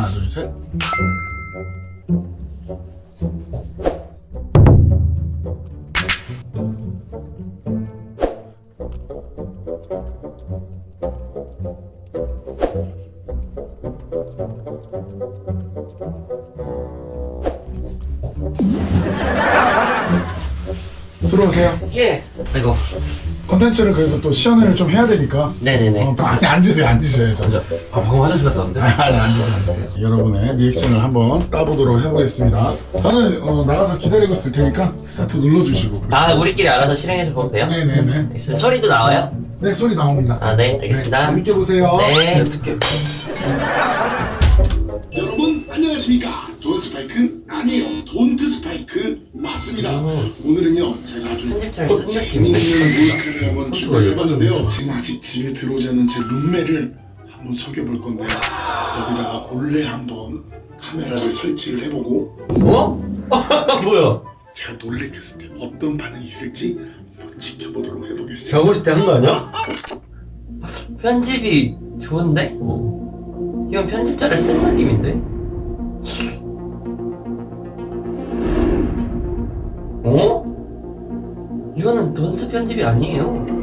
하나, 둘, 셋. 들어오세요. 예. 아이고. 컨텐츠를 그래서 또 시연을 좀 해야 되니까. 네네네. 어, 아니 앉으세요, 앉으세요. 저. 아 방금 화장실 갔다 왔는데. 아니 앉으세요, 앉으세요. 여러분의 리액션을 한번 따보도록 해보겠습니다. 저는 어, 나가서 기다리고 있을 테니까 스타트 눌러주시고. 아 우리끼리 알아서 실행해서 보면 돼요? 네네네. 알겠습니다. 소리도 나와요? 네 소리 나옵니다. 아 네 알겠습니다. 재밌게 보세요. 네. 어떻게? 여러분 안녕하십니까 돈 스파이크 아니에요 돈트 스파이크 맞습니다 음. 오늘은요 제가 아주 편집자를 쓴 느낌인데. 재밌는 몰카를 한번 준비해 봤는데요 지금 아직 집에 들어오지 않은 제 룸메를 한번 속여 볼 건데요 여기다가 몰래 한번 카메라를 설치를 해보고 어? 뭐야? 제가 놀래켰을 때 어떤 반응이 있을지 한번 지켜보도록 해보겠습니다 작업실 때한 거 아니야? 편집이 좋은데? 이건 편집자를 쓴 느낌인데? 어? 이거는 돈스 편집이 아니에요.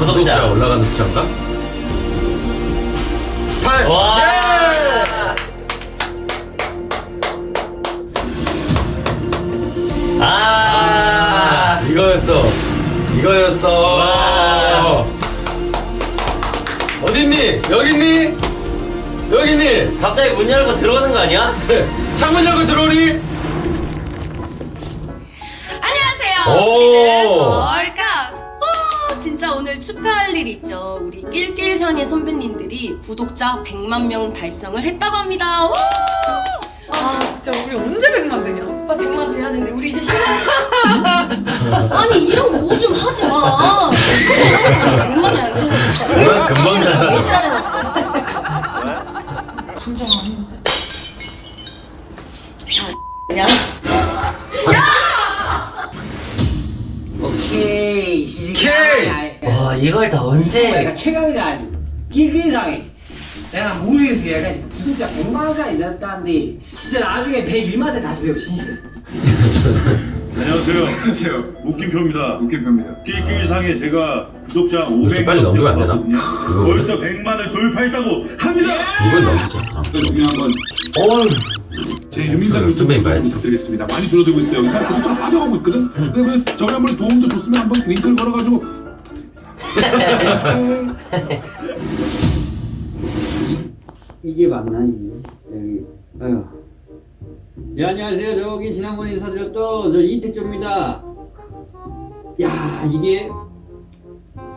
구독자. 구독자 올라가는 숫자인가? 8! 와. 예! 아. 이거였어. 이거였어. 와. 어딨니? 여기있니? 여기있니? 갑자기 문 열고 들어오는 거 아니야? 창문 열고 들어오니? 안녕하세요. 오. 우리는 진짜 오늘 축하할 일 있죠. 우리 낄낄상의 선배님들이 구독자 100만 명 달성을 했다고 합니다. 와! 아 진짜 우리 언제 백만 되냐? 오빠 100만 돼야 되는데 우리 이제 10만 아니 이런 거뭐좀 하지 마. 100만 해야 돼. 금방, 금방 되나? 대시라 해놨어. 진짜 아닌데. 야. 오케 와 이걸 다 내가 언제? 최강이다 아니 길길상해 내가 모르겠어 얘가 지금 구독자 100만원까지 됐다는데 진짜 나중에 101만 대 다시 배워 진짜 안녕하세요. 안녕하세요. 웃김표입니다. 웃김표입니다. 낄낄상에 제가 구독자 500만 빨리 넘기면 안 되나? 그거 벌써 100만을 돌파했다고 합니다. 이건 넘기죠. 아. 중요한 건 어이. 제 유민상 유튜브 선배님 좀 봐야지. 부탁드리겠습니다. 많이 줄어들고 있어요. 여기서 구독자 빠져가고 있거든. 그러면 저희 한번 도움도 줬으면 한번 링크를 걸어가지고 이게 맞나 이게? 여기. 아유. 예 안녕하세요. 저기 지난번에 인사드렸던 저 이택조입니다. 야 이게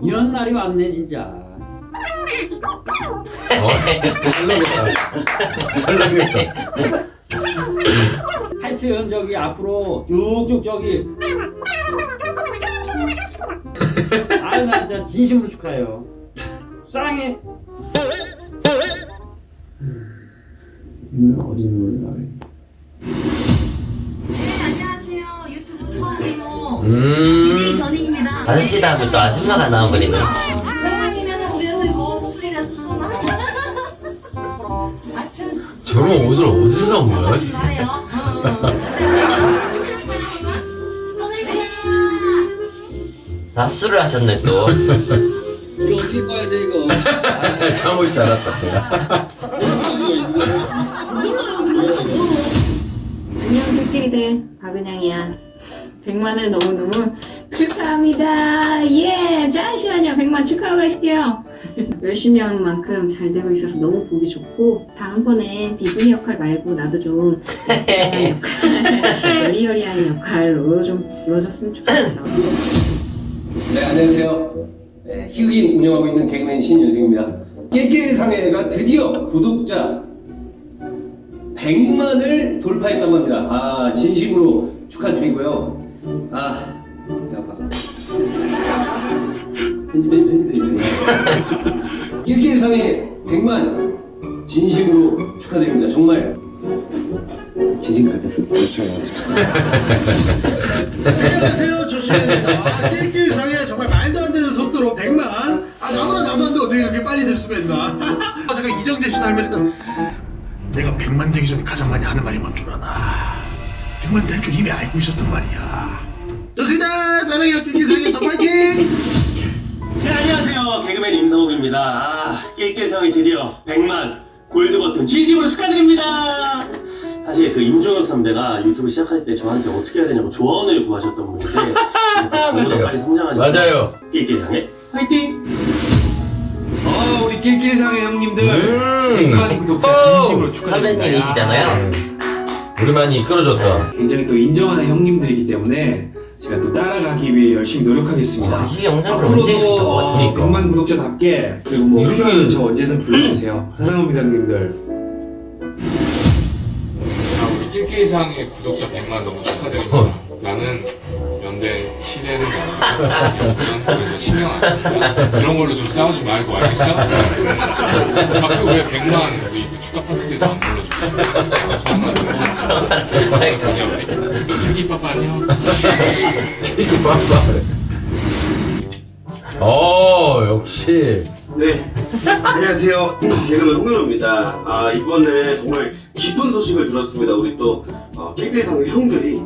이런 날이 왔네 진짜. 설렁했다. 하여튼 저기 앞으로 쭉쭉 저기 아유 나 진짜 진심으로 축하해요 사랑해 이거 어디 있는 거야? 안녕하세요. 유튜브 소아이모 음. 전입니다. 아저씨다 하면 또 아줌마가 나와버리네. 생각이면 우리는 뭐 술이라도 사나? 저런 옷을 어디서 온 거야? 말해요. 다 술을 하셨네 또. 이거 어떻게 꺼야 돼 이거 참을 줄 알았다, 내가. 안녕 새끼들 박은영이야 100만을 너무너무 축하합니다 예 잠시만요 100만 축하하고 가실게요 열심히 하는 만큼 잘 되고 있어서 너무 보기 좋고 다음번에 비구니 역할 말고 나도 좀 역할, 여리여리한 역할로 좀 불러줬으면 좋겠어. 네, 안녕하세요. 네, 희극인 운영하고 있는 개그맨 신윤승입니다. 낄낄상회가 드디어 구독자 100만을 돌파했다고 합니다. 아, 진심으로 축하드리고요. 아, 배 아파. 편집해, 편집해. 낄낄상회 100만 진심으로 축하드립니다. 정말 같았습니다. 잘 나왔습니다. 안녕하세요 조슈아입니다. 낄낄 상에 정말 말도 안 되는 속도로 100만. 아 나보다 나도 안돼. 어떻게 이렇게 빨리 될 수가 있나? 아 잠깐 이정재 씨 닮으니까 내가 100만 되기 전에 가장 많이 하는 말이 뭔 줄 아나? 100만 될 줄 이미 알고 있었단 말이야. 좋습니다. 사랑해요 낄낄 상에 더 파이팅! 네, 안녕하세요. 개그맨 임성욱입니다. 아, 낄낄성이 드디어 100만 골드 버튼 진심으로 축하드립니다. 사실 그 임종혁 선배가 유튜브 시작할 때 저한테 어떻게 해야 되냐고 조언을 구하셨던 분인데 저보다 맞아요. 빨리 성장하니까 맞아요. 낄낄상의 화이팅! 어, 우리 낄낄상의 형님들 음. 100만 구독자 진심으로 축하드립니다. 선배님이시잖아요. 우리 많이 이끌어줬다. 굉장히 또 인정하는 형님들이기 때문에 제가 또 따라가기 위해 열심히 노력하겠습니다. 와, 이 영상을 앞으로도 어, 같으니까. 100만 구독자답게 그리고 뭐 이렇게- 필요하면 저 언제든 불러주세요. 사랑합니다 형님들. 아, 우리 낄낄상의 구독자 100만 너무 축하드립니다. 나는 연대 시대를 그런 거에서 신경 안 씁니다. 그런 걸로 좀 싸우지 말고 알겠어? 아, 그리고 왜 100만 우리 그 축하 파티 때도 안 불러줘? 보자 우리 일기빠빠한 형. 이렇게 빠빠. 어, 역시. 네, 안녕하세요. 개그맨 홍현호입니다. 아, 이번에 정말 기쁜 소식을 들었습니다. 우리 또 어, 낄낄상의 형들이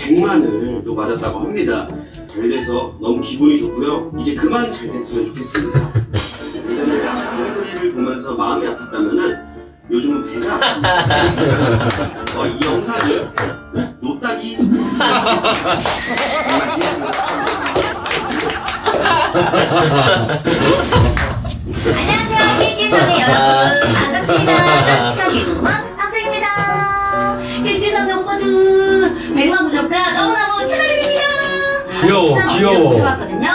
100만을 또 맞았다고 합니다. 잘 돼서 너무 기분이 좋고요. 이제 그만 잘 됐으면 좋겠습니다. 예전에 형들이를 보면서 마음이 아팠다면은 요즘은 배가 아픕니다. 어, 이 영상을 노딱이 안녕하세요, 낄낄성의 여러분. 반갑습니다. 축하드리고만 박 귀여워, 친한 귀여워. 언니를 모셔봤거든요.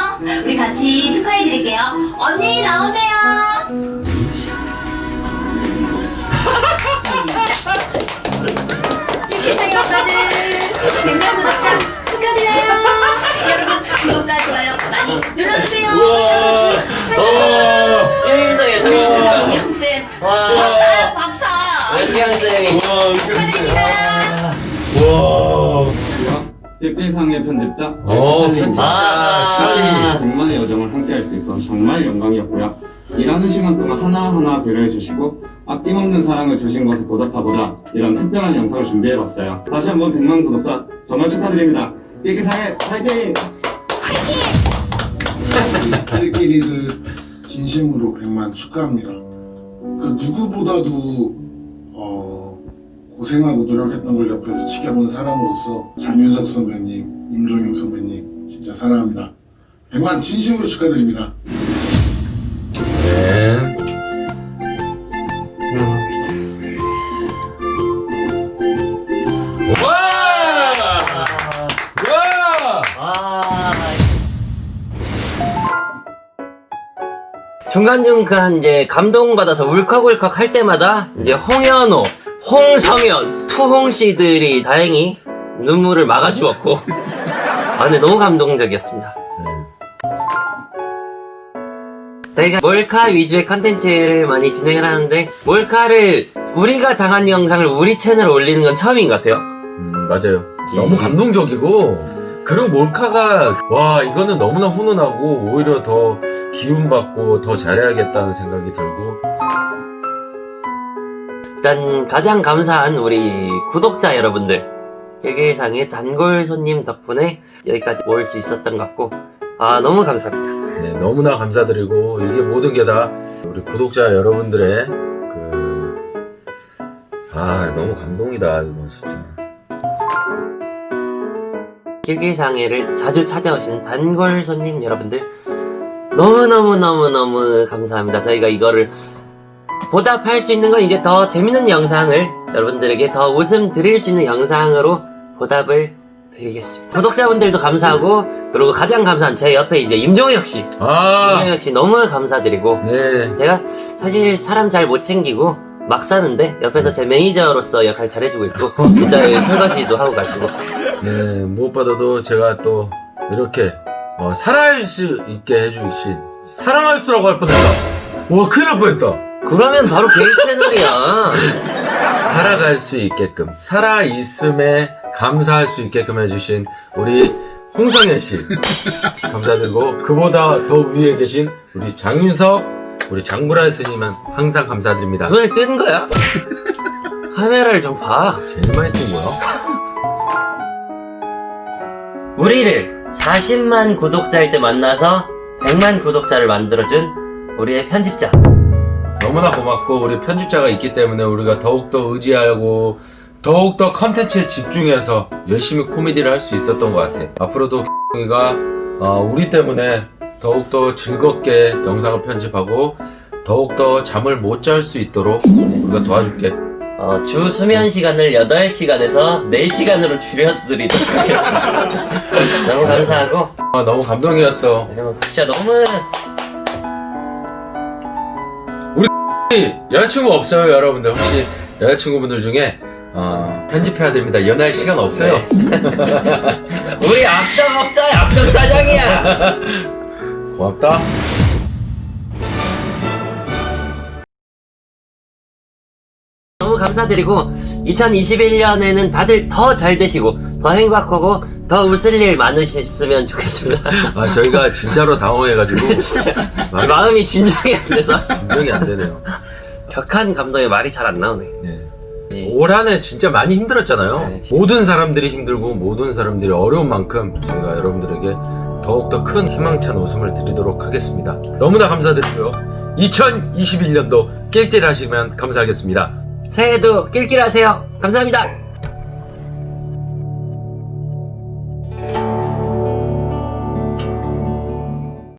우리 같이 축하해드릴게요. 언니 나오세요. 낄낄성의 오빠들 100만 구독자 축하드려요. 여러분 구독과 좋아요 많이 눌러주세요. 일인 낄낄상의 편집자 어, 편집자. 아, 100만의 여정을 함께 할 수 있어 정말 영광이었고요. 일하는 시간 동안 하나하나 배려해 주시고 아낌없는 사랑을 주신 것에 보답하고자 이런 특별한 영상을 준비해봤어요. 다시 한번 100만 구독자 정말 축하드립니다. 낄낄상의 파이팅! 낄끼리를 진심으로 100만 축하합니다. 그 누구보다도 어, 고생하고 노력했던 걸 옆에서 지켜본 사람으로서 장윤석 선배님, 임종혁 선배님 진짜 사랑합니다. 100만 진심으로 축하드립니다. 네. 중간중간 이제 감동받아서 울컥울컥 할 때마다 이제 홍현호, 홍성현, 투홍 씨들이 다행히 눈물을 막아주었고 아 근데 너무 감동적이었습니다. 저희가 몰카 위주의 컨텐츠를 많이 진행을 하는데 몰카를 우리가 당한 영상을 우리 채널에 올리는 건 처음인 것 같아요. 음, 맞아요. 너무 감동적이고, 그리고 몰카가, 와, 이거는 너무나 훈훈하고, 오히려 더 기운 받고, 더 잘해야겠다는 생각이 들고, 일단 가장 감사한 우리 구독자 여러분들 개개상의 단골 손님 덕분에 여기까지 올수 있었던 것 같고 아 너무 감사합니다. 네, 너무나 감사드리고, 이게 모든 게 다 우리 구독자 여러분들의 그, 아, 너무 감동이다, 이거 진짜. 길길상해를 자주 찾아오시는 단골 손님 여러분들 너무너무너무너무 감사합니다. 저희가 이거를 보답할 수 있는 건 이제 더 재밌는 영상을 여러분들에게 더 웃음 드릴 수 있는 영상으로 보답을 드리겠습니다. 구독자분들도 감사하고 그리고 가장 감사한 제 옆에 이제 임종혁 씨. 아, 임종혁 씨 너무 감사드리고 네. 제가 사실 사람 잘 못 챙기고 막 사는데 옆에서 제 매니저로서 역할 잘해주고 있고 진짜 설거지도 하고 가시고 네, 무엇보다도 제가 또 이렇게 어, 살아갈 수 있게 해주신 사랑할 수라고 할 뻔했다. 와, 큰일 날 뻔했다. 그러면 바로 게이 채널이야. 살아갈 수 있게끔, 살아있음에 감사할 수 있게끔 해주신 우리 홍성현 씨. 감사드리고, 그보다 더 위에 계신 우리 장윤석, 우리 장불안 스님은 항상 감사드립니다. 눈을 뜬 거야? 카메라를 좀 봐. 제일 많이 뜬 거야. 우리를 40만 구독자일 때 만나서 100만 구독자를 만들어준 우리의 편집자. 너무나 고맙고, 우리 편집자가 있기 때문에 우리가 더욱더 의지하고, 더욱더 컨텐츠에 집중해서 열심히 코미디를 할 수 있었던 것 같아. 앞으로도 이가 어, 우리 때문에 더욱더 즐겁게 영상을 편집하고 더욱더 잠을 못 잘 수 있도록 우리가 도와줄게. 어, 주 수면 시간을 8시간에서 4시간으로 줄여드리도록 하겠습니다. 너무 감사하고, 아, 너무 감동이었어. 그리고 진짜 너무 여자친구 없어요, 여러분들. 혹시 여자친구분들 중에 어, 편집해야 됩니다. 연애할 시간 없어요. 우리 악덕 업자야, 악덕 사장이야. 고맙다. 감사드리고 2021년에는 다들 더 잘 되시고 더 행복하고 더 웃을 일 많으셨으면 좋겠습니다. 아, 저희가 진짜로 당황해가지고 진짜 마음이 진정이 안 돼서 진정이 안 되네요. 격한 감동에 말이 잘 안 나오네. 네. 네. 올 한해 진짜 많이 힘들었잖아요. 네. 모든 사람들이 힘들고 모든 사람들이 어려운 만큼 저희가 여러분들에게 더욱더 큰 희망찬 웃음을 드리도록 하겠습니다. 너무나 감사드리고요. 2021년도 낄낄하시면 감사하겠습니다. 새해도 낄낄하세요. 감사합니다.